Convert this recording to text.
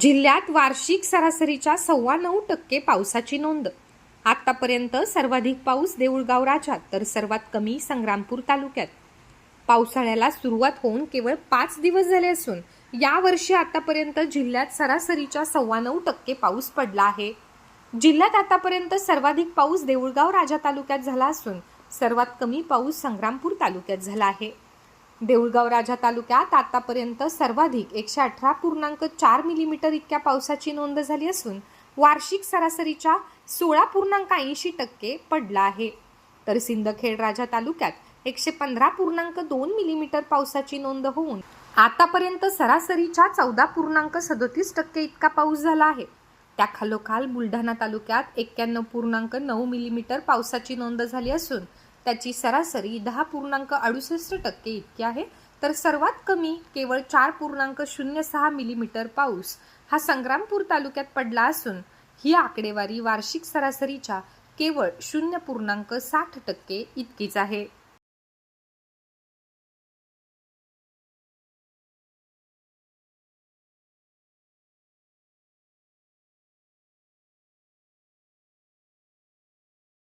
जिल्ह्यात वार्षिक सरासरीच्या सव्वा नऊ टक्के पावसाची नोंद. आतापर्यंत सर्वाधिक पाऊस देऊळगाव राज्यात तर सर्वात कमी संग्रामपूर तालुक्यात. पावसाळ्याला सुरुवात होऊन केवळ पाच दिवस झाले असून यावर्षी आतापर्यंत जिल्ह्यात सरासरीच्या सव्वा नऊ टक्के पाऊस पडला आहे. जिल्ह्यात आतापर्यंत सर्वाधिक पाऊस देऊळगाव राजा तालुक्यात झाला असून सर्वात कमी पाऊस संग्रामपूर तालुक्यात झाला आहे. देऊळगाव राजा तालुक्यात आतापर्यंत सर्वाधिक एकशे अठरा पूर्णांक चार मिलीमीटर इतक्या पावसाची नोंद झाली असून वार्षिक सरासरीच्या सोळा पूर्णांक ऐंशी टक्के पडला आहे. तर सिंदखेड राजा तालुक्यात एकशे पंधरा पूर्णांक दोन मिलीमीटर पावसाची नोंद होऊन आतापर्यंत सरासरीच्या चौदा पूर्णांक सदोतीस टक्के इतका पाऊस झाला आहे. त्या खालोखाल बुलढाणा तालुक्यात एक्क्याण्णव पूर्णांक नऊ मिलीमीटर पावसाची नोंद झाली असून त्याची सरासरी दहा पूर्णांक अडुसष्ट टक्के इतकी आहे. तर सर्वात कमी केवळ चार पूर्णांक शून्य सहा मिलीमीटर पाऊस हा संग्रामपूर तालुक्यात पडला असून ही आकडेवारी वार्षिक सरासरीच्या केवळ शून्य पूर्णांक साठ टक्के इतकीच आहे.